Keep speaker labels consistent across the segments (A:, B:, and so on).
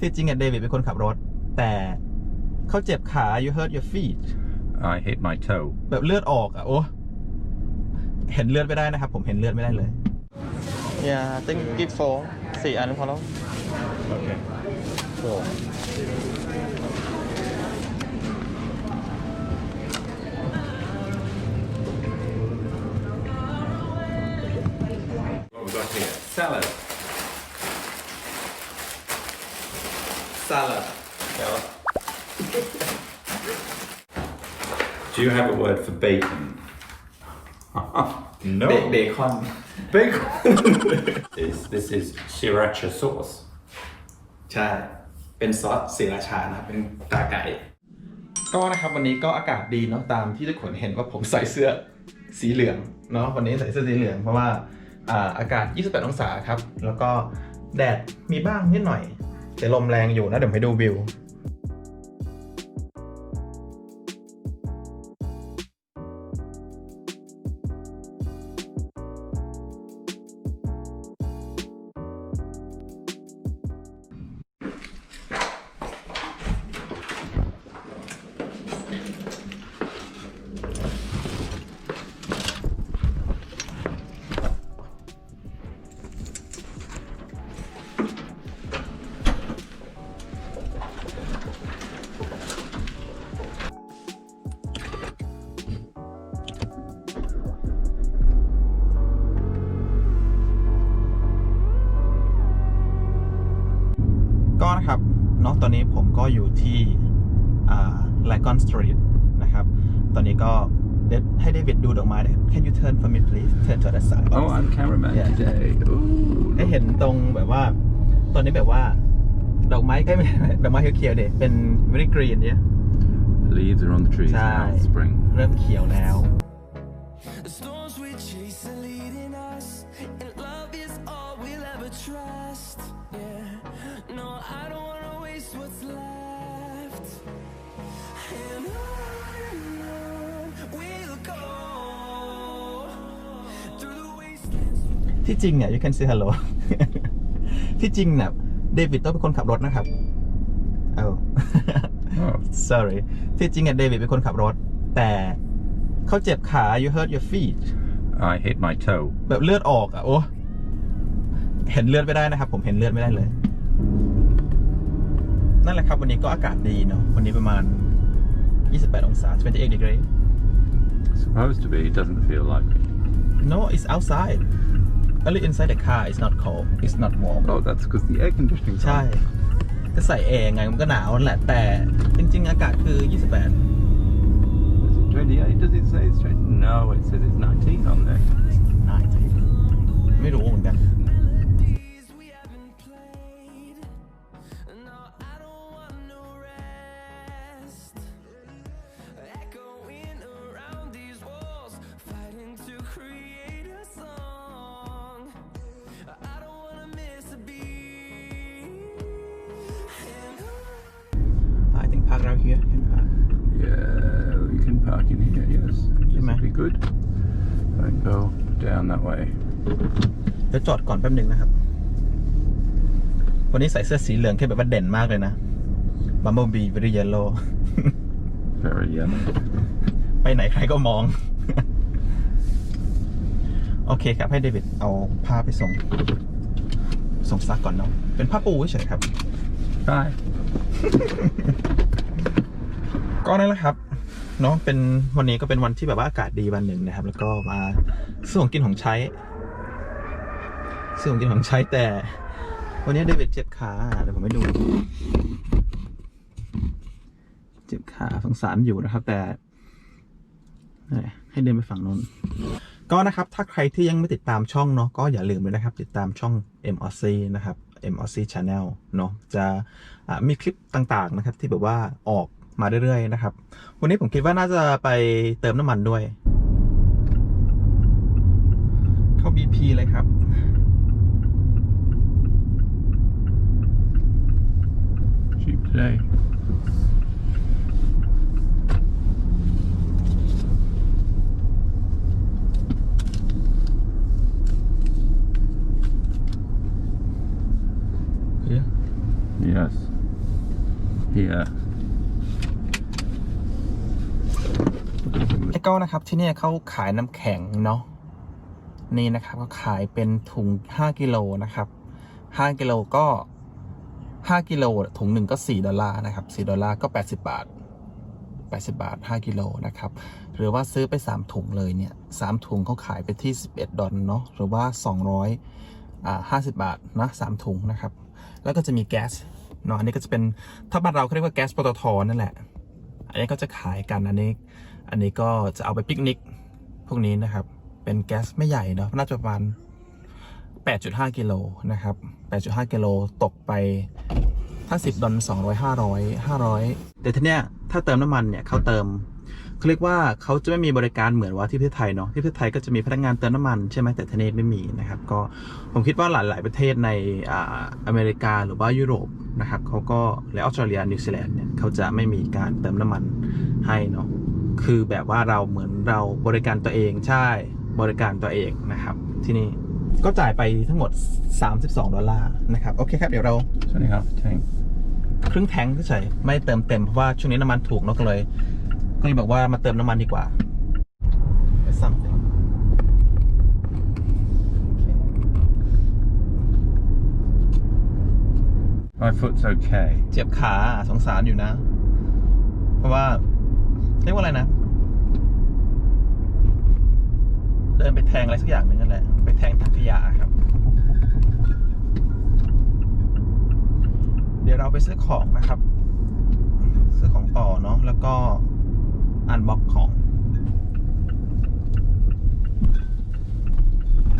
A: ที่จริงอะเดวิดเป็นคนขับรถ แต่เขาเจ็บขา you hurt your feet
B: I hit my toe.
A: แบบเลือดออกอะโอ้เห็นเลือดไม่ได้นะครับ ผมเห็นเลือดไม่ได้เลย Yeah I think give four สี่อันพอแล้ว
B: Okay.
A: four
B: you have a word for bacon? no.
A: เบคอน
B: Bacon. this, this is sriracha sauce.
A: ใช่ เป็นซอสสีราชานะครับเป็นตาไก่ ก็นะครับวันนี้ก็อากาศดีเนาะตามที่ทุกคนเห็นว่าผมใส่เสื้อสีเหลืองเนาะวันนี้ใส่เสื้อสีเหลืองเพราะว่าอ่าอากาศ 28 องศาครับ แล้วก็แดดมีบ้างนิดหน่อย แต่ลมแรงอยู่นะเดี๋ยวผมให้ดูวิว อนนี้ผมก็อยู่ที่อ่าไลกอนสตรีทนะครับ ตอนนี้ก็เดยวให้เดวิดดูดอกไม้ได้ Can you turn for me please turn to the side
B: Oh, I'm cameraman
A: Yeah.
B: today. Ooh.
A: ให้เห็นตรงแบบว่า ตอนนี้แบบว่า ดอกไม้ใกล้ไม่ดอกไม้เขียวๆเด็เป็น very green เนี่ย
B: The leaves are on the trees
A: ใช่
B: now. It's spring.
A: เริ่มเขียวแล้ว ที่จริงเนี่ย you can say hello ที่จริงเนี่ยเดวิดต้องเป็นคนขับรถนะครับเอา
B: Oh.
A: sorry ที่จริงอะเดวิดเป็นคนขับรถ แต่เขาเจ็บขา you hurt your feet
B: I hit my toe.
A: แบบเลือดออกอะโอ้เห็นเลือดไม่ได้นะครับ ผมเห็นเลือดไม่ได้เลย นั่นแหละครับวันนี้ก็อากาศดีเนาะวันนี้ประมาณ 28 องศา28 degree
B: Supposed to be. It doesn't feel like it.
A: no it's outside only inside the car it's not cold it's not warm
B: Oh, that's because the air conditioning's
A: ใช่
B: on.
A: ก็ใส่แอร์ไงมันก็หนาวนั่นแหละ แต่จริง ๆ อากาศคือ 28
B: Is it 28? Does it say it's 20? No, it says it's 19 on there.
A: ไม่รู้เหมือนกัน here can park
B: Yeah, we can park in here, yes. This
A: man.
B: would be good. And go down that way.
A: เดี๋ยวจอดก่อนแป๊บหนึ่งนะครับ วันนี้ใส่เสื้อสีเหลืองแค่แบบว่าเด่นมากเลยนะ Bumblebee very yellow
B: Very yellow.
A: ไปไหนใครก็มอง โอเคครับให้เดวิดเอาผ้าไปส่ง ส่งซักก่อนเนาะ เป็นผ้าปูเฉยๆครับ
B: Bye.
A: ก็นั่นแหละครับเนาะเป็นวันนี้ก็เป็นวันที่แบบว่าอากาศดีวันหนึ่งนะครับ แล้วก็มาซื้อของกินของใช้ซื้อของกินของใช้แต่ วันนี้เดวิดเจ็บขาเดี๋ยวผมไปดู เจ็บขาสงสารอยู่นะครับ แต่ให้เดินไปฝั่งนู้นก็นะครับถ้าใครที่ยังไม่ติดตามช่องเนาะก็อย่าลืมเลยนะครับ ติดตามช่อง m o c นะครับ m o c Channel เนาะจะอ่ามีคลิปต่างๆนะครับที่แบบว่าออก มาเรื่อยๆนะครับ วันนี้ผมคิดว่าน่าจะไปเติมน้ำมันด้วย เข้า BP เลยครับ
B: Cheap today.
A: Yeah.
B: Yes. Here.
A: ไอ้ ก็นะครับที่นี่เขาขายน้ำแข็งเนาะนี่นะครับเขาขายเป็นถุง 5 กิโลนะครับ5กิโลก็ 5 กิโลถุงหนึ่งก็ 4 ดอลลาร์นะครับ 4 ดอลลาร์ก็ 80 บาท 80 บาท 5 กิโลนะครับ หรือว่าซื้อไป 3 ถุงเลยเนี่ย3ถุงเขาขายไปที่ 11 ดอลเนาะหรือว่า 200อ่า50 บาทนะ3ถุงนะครับ แล้วก็จะมีแก๊สเนาะอันนี้ก็จะเป็นถ้าบ้านเราเขาเรียกว่าแก๊สปตทนั่นแหละ อันนี้ก็จะขายกันอันนี้ อันนี้ก็จะเอาไปปิกนิกพวกนี้นะครับ เป็นแก๊สไม่ใหญ่เนาะน่าจะประมาณ 8.5 กิโลนะครับ 8.5 กิโลตกไปถ้า10ดอล200 500 500 แต่ทีเนี้ยถ้าเติมน้ำมันเนี่ยเขาเติมเขาเรียกว่าเขาจะไม่มีบริการเหมือนว่าที่ประเทศไทยเนาะที่ประเทศไทยก็จะมีพนักงานเติมน้ำมันใช่ไหมแต่ทีนี้ไม่มีนะครับ ก็ผมคิดว่าหลาย ๆ ประเทศในอ่าอเมริกาหรือว่ายุโรปนะครับเขาก็และออสเตรเลียนิวซีแลนด์เนี่ยเขาจะไม่มีการเติมน้ำมันให้เนาะ คือแบบว่าเราเหมือนเราบริการตัวเองใช่บริการตัวเองนะครับ ที่นี่ก็จ่ายไปทั้งหมด 32 ดอลลาร์นะครับ โอเคครับ เดี๋ยวเรา
B: Turning half the tank.
A: ครึ่งแทงเฉยๆไม่เติมเต็มเพราะว่าช่วงนี้น้ำมันถูกเนอะก็เลย ก็เลยบอกว่ามาเติมน้ำมันดีกว่า something
B: My foot's okay.
A: เจ็บขาสงสารอยู่นะ เพราะว่า เรียกว่าอะไรนะ เดินไปแทงอะไรสักอย่างหนึ่งนั่นแหละ ไปแทงถังขยะครับ เดี๋ยวเราไปซื้อของนะครับ ซื้อของต่อเนาะ แล้วก็อันบ็อกของ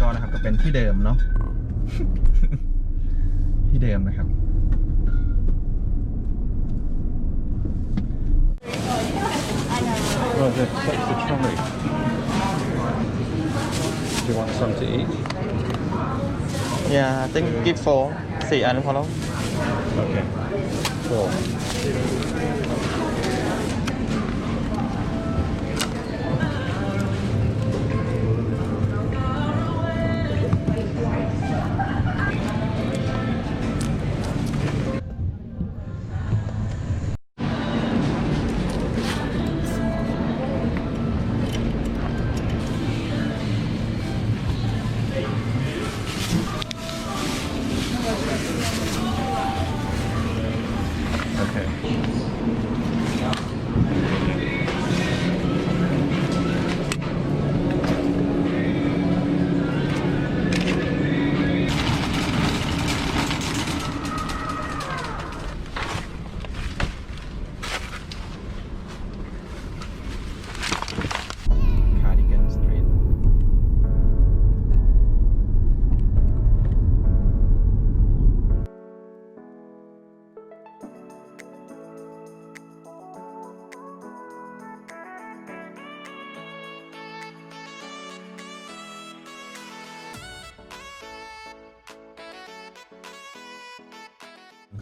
A: ก็นะครับก็เป็นที่เดิมเนาะ ที่เดิมนะครับ
B: Well, the, that's the trolley. Do you want some to eat?
A: Yeah I think give four สี่อันพอแล้ว
B: Okay. Four.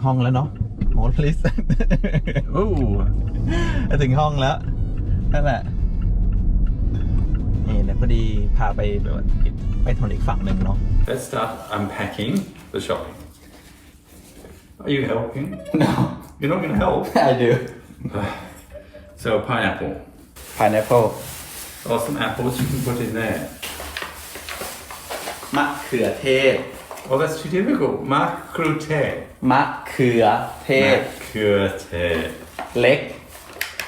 A: ห้องแล้วเนาะโอ้ please
B: Ooh.
A: ถึงห้องแล้วนั่นแหละนี่เดี๋ยวพอดีพาไปแบบว่าไปถนนอีกฝั่งหนึ่งเนาะ
B: Let's start unpacking the shopping. Are you helping?
A: no
B: You're not going to help.
A: I do
B: So pineapple.
A: pineapple
B: Or some apples you can put in there.
A: มะเขือเทศ
B: Oh, that's too difficult. Makrute.
A: มะเขือเทศ
B: Makrute.
A: เล็ก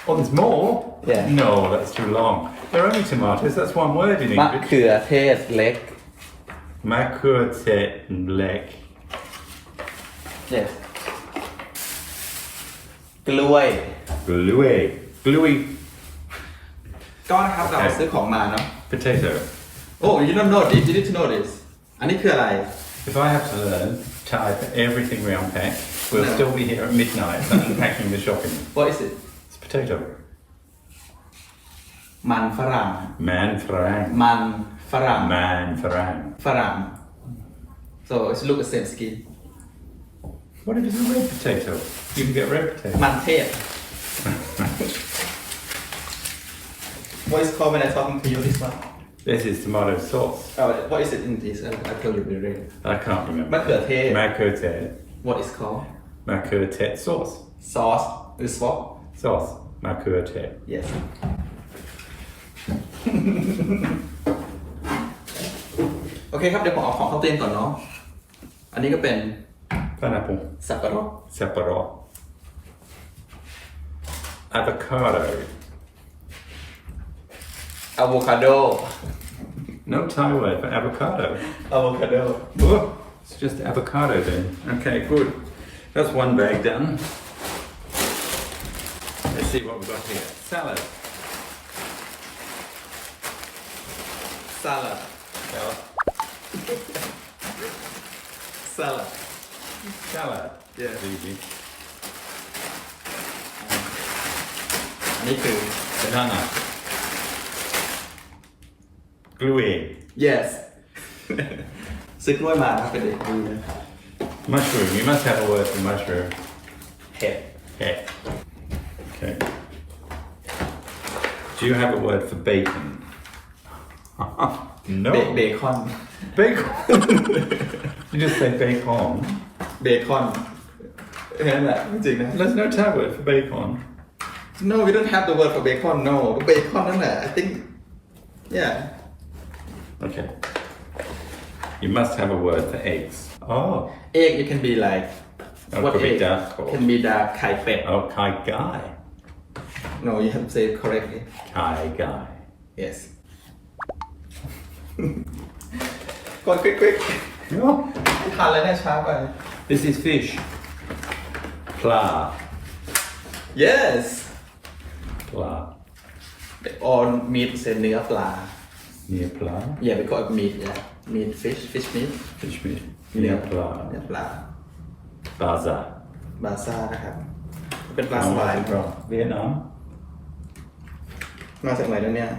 B: Oh, there's more?
A: Yeah.
B: No, that's too long. They're only tomatoes. That's one word in
A: มะ
B: English.
A: เขือเทศเล็ก
B: Makrute lek.
A: yes กล้วย
B: Gluey. Gluey
A: ก็นะครับเราซื้อของมาเนาะ
B: potato.
A: Oh you don't know this you need to know this อันนี้คืออะไร
B: if I have to learn to type everything we unpack, we'll
A: no.
B: still be here at midnight unpacking the shopping.
A: What is it?
B: It's potato. Man farang.
A: Man farang.
B: Man farang.
A: Man farang. Farang. So it's look the same skin.
B: What if it's a red potato? You can get red potato.
A: Man tail. what is called when I'm talking to you this one?
B: This is tomato sauce.
A: oh, What is it in this I I tell you the name
B: I can't remember.
A: มะเขือเทศ
B: Makrute.
A: What is called
B: Makurtet sauce.
A: ซอสหรือซอส
B: Sauce. Makurtet.
A: yes โอเคครับเดี๋ยวผมเอาของเข้าเตียงก่อนเนาะอันนี้ก็เป็น
B: Pineapple.
A: สับปะรด
B: Separate. Avocado.
A: อะโวคาโด
B: No Thai word for avocado.
A: อะโวคาโด
B: Oh, it's just avocado then. Okay, good. That's one bag done. Let's see what we've got here. Salad.
A: ซาลัด
B: Salad.
A: ซาลัด
B: Salad.
A: Yeah.
B: That's easy.
A: อันนี้ คือ
B: Banana. Gluey.
A: yes ซื้อกล้วยมาครับเป็นเด็กดีนะ
B: Mushroom. You must have a word for mushroom.
A: เห็ด
B: Head. Okay. Do you have a word for bacon? no.
A: เบเบคอน
B: Bacon. you just say bacon.
A: เบคอนแค่นั้นแหละจริงๆนะ
B: There's no Thai word for bacon.
A: no we don't have the word for bacon no เบคอนนั่นแหละ I think yeah
B: Okay. You must have a word for eggs. Oh.
A: egg it can be like
B: Oh,
A: what
B: could be
A: egg
B: duck or-
A: can be duck ไข่เป็ด
B: Oh, Kai Guy.
A: no you have to say it correctly
B: Kai Guy.
A: yes กดควิกควิก
B: Oh.
A: ไม่ทันแล้วเนี่ยช้าไป
B: This is fish. Pla.
A: yes
B: Pla.
A: on meat เซนเนื้อปลา
B: Near pla.
A: yeah we call it meat yeah meat fish fish meat
B: Fish meat.
A: เนื้อ
B: Near
A: ปลา
B: pla.
A: เนื้อปลา
B: Baza.
A: บาซ่านะครับ เป็นปลาสวาย
B: from Vietnam.
A: มาจากไหนแล้วเนี่ย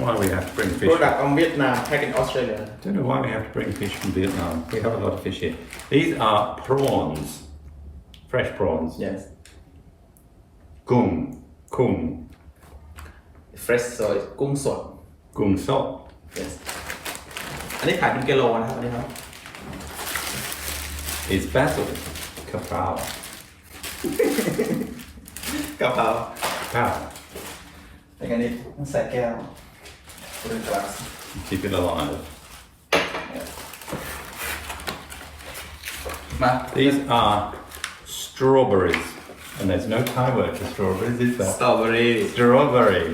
B: Why do we have to bring fish?
A: product of Vietnam packed in Australia
B: don't know why we have to bring fish from Vietnam. We have a lot of fish here. These are prawns. Fresh prawns.
A: yes
B: Gung. Kung.
A: fresh soy กุ้งสด
B: Gung sok.
A: yes อันนี้ขายเป็นกิโลนะครับอันนี้ครับ
B: is basil. Kapow.
A: กะเพรา
B: Pow.
A: อย่างนี้ต้องใส่แก้วเป็นกลาส
B: Keep it alive.
A: มา
B: These are strawberries. And there's no Thai word for strawberries, is
A: ส
B: there?
A: ตรอเบอรี่
B: Strawberry.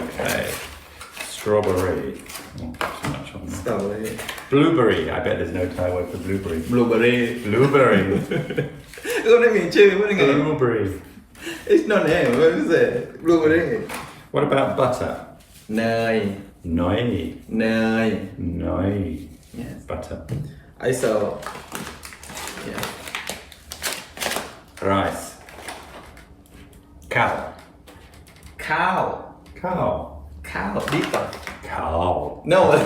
B: okay. Strawberry. Oh, too much on
A: ส
B: there.
A: ตรอเบอรี่
B: Blueberry. I bet there's no Thai word for blueberry.
A: บลูเบอรี่
B: Blueberry.
A: ก็ไม่มีชื่อว่ายังไง
B: Blueberry.
A: it's not name what is it บลูเบอรี่
B: What about butter?
A: เนย
B: Noi.
A: เนย
B: Noi.
A: yes
B: Butter.
A: I saw yeah
B: Rice. Cow.
A: ข้าว
B: Cow.
A: ข้าวดีกว่า
B: Cow.
A: no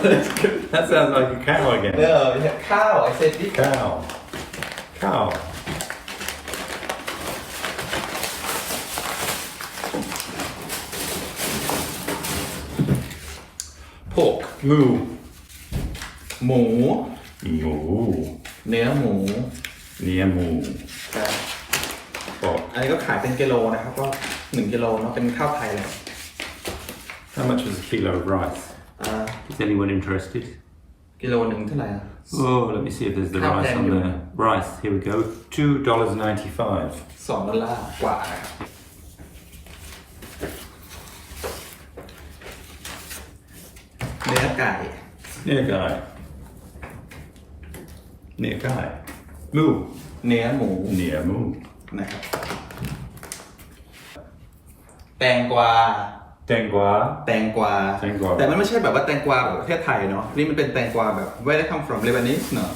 B: That sounds like a cow again.
A: no ข้าว I said ดีกว่า
B: Cow. Cow. Pork. Moo.
A: หมู
B: Moo.
A: เนื้อหมู
B: Near moo.
A: ครับ
B: Pork.
A: อันนี้ก็ขายเป็นกิโลนะครับ ก็หนึ่งกิโลเนาะเป็นข้าวไทยเลย
B: How much is a kilo of rice?
A: อ่า
B: Is anyone interested?
A: กิโลหนึ่งเท่าไหร่อะ
B: Oh, let me see if there's the
A: How
B: rice
A: can
B: on
A: you-
B: there. Rice, here we go. Two dollars ninety-five.
A: สองดอลลาร์กว่านะครับ เนื้อไก่
B: Near guy. Near guy. Moo.
A: เนื้อหมู
B: Near moo.
A: นะครับ แตงกวา
B: Dengua.
A: แตงกวา
B: แตงกวา
A: แต่มันไม่ใช่แบบว่าแตงกวาแบบประเทศไทยเนาะ นี่มันเป็นแตงกวาแบบ where they come from Lebanese เนาะ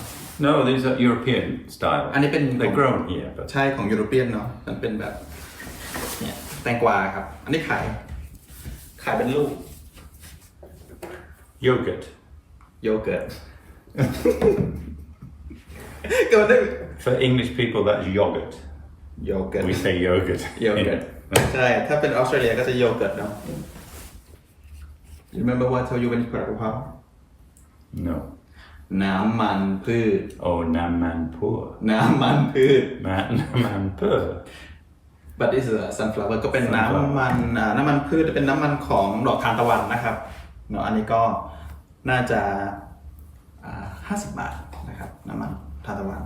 B: No, these are European style.
A: อันนี้เป็น
B: They're grown here, but
A: ใช่ของยุโรเปียนเนาะ มันเป็นแบบเนี่ยแตงกวาครับ อันนี้ขาย ขายเป็นลูก
B: yogurt.
A: โยเกิร์ต ก็มันได้
B: For English people, that's yogurt.
A: โยเกิร์ต
B: We say yogurt.
A: โยเกิร์ต ใช่ ถ้าเป็นออสเตรเลียก็จะโยเกิร์ตเนาะ You remember what I told you when you ผัดกะเพรา
B: no.
A: น้ำมันพืช
B: Oh, naman pur.
A: น้ำมันพืช
B: Ma- Naman pur.
A: but this is a sunflower ก็เป็นน้ำมันอ่าน้ำมันพืชเป็นน้ำมันของดอกทานตะวันนะครับเนาะอันนี้ก็น่าจะห้าสิบบาทนะครับ น้ำมันทานตะวัน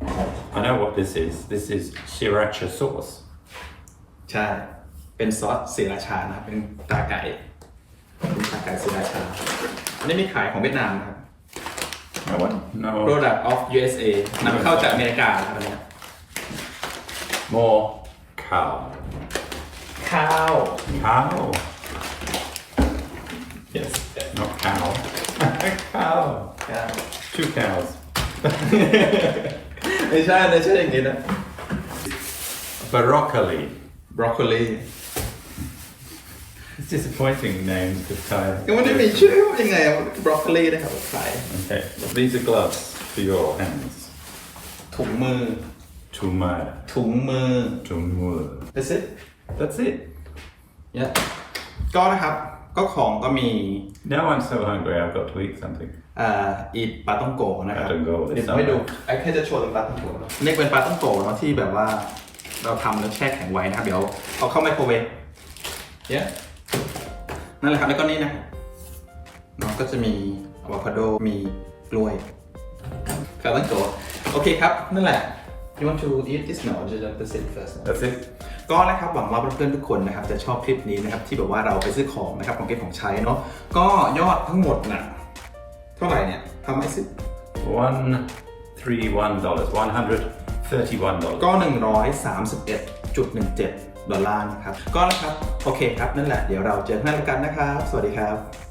B: I know what this is. This is sriracha sauce.
A: ใช่ เป็นซอสสีราชานะครับ เป็นตาไก่เป็นตาไก่สีราชา อันนี้มีขายของเวียดนามนะครับ
B: No one? No.
A: product of USA นำเข้าจากอเมริกาครับอันเนี้ย
B: More cow.
A: ข้าว
B: Cow. Yes, not cow. cow.
A: ข้าว
B: Two cows.
A: ไม่ใช่ไม่ใช่อย่างนี้นะ
B: Broccoli.
A: broccoli
B: It's disappointing names this time.
A: ก็ไม่ได้มีชื่อยังไง broccoli นะครับขาย
B: Okay, these are gloves for your hands.
A: ถุงมือ
B: Tuma.
A: ถุงมือ
B: Tumur.
A: That's it
B: That's it.
A: yeah ก็นะครับ ก็ของก็มี
B: Now I'm so hungry, I've got to eat something.
A: อ่าอีทปลาต้องโกะนะครับ
B: ปลาต้องโกะ
A: เดี๋ยวผมให้ดูไอ้แค่จะโชว์เป็นปลาต้องโกะนี่เป็นปลาต้องโกะเนาะที่แบบว่า เราทำแล้วแช่แข็งไว้นะครับ เดี๋ยวเอาเข้าไมโครเวฟเย้นั่นแหละครับแล้วก็นี่นะเนาะก็จะมีอะโวคาโดมีกล้วยปลาต้องโกะโอเคครับ นั่นแหละ you want to eat this now or just just sit first
B: That's it.
A: ก็นะครับหวังว่าเพื่อนๆทุกคนนะครับจะชอบคลิปนี้นะครับที่แบบว่าเราไปซื้อของนะครับของเก็บของใช้เนาะก็ยอดทั้งหมดน่ะเท่าไหร่เนี่ยทำไมซิ
B: One three one dollars. One hundred thirty-one dollars.
A: ก็ 131.17 ดอลลาร์นะครับ ก็นะครับ โอเคครับ นั่นแหละ เดี๋ยวเราเจอกันแล้วกันนะครับ สวัสดีครับ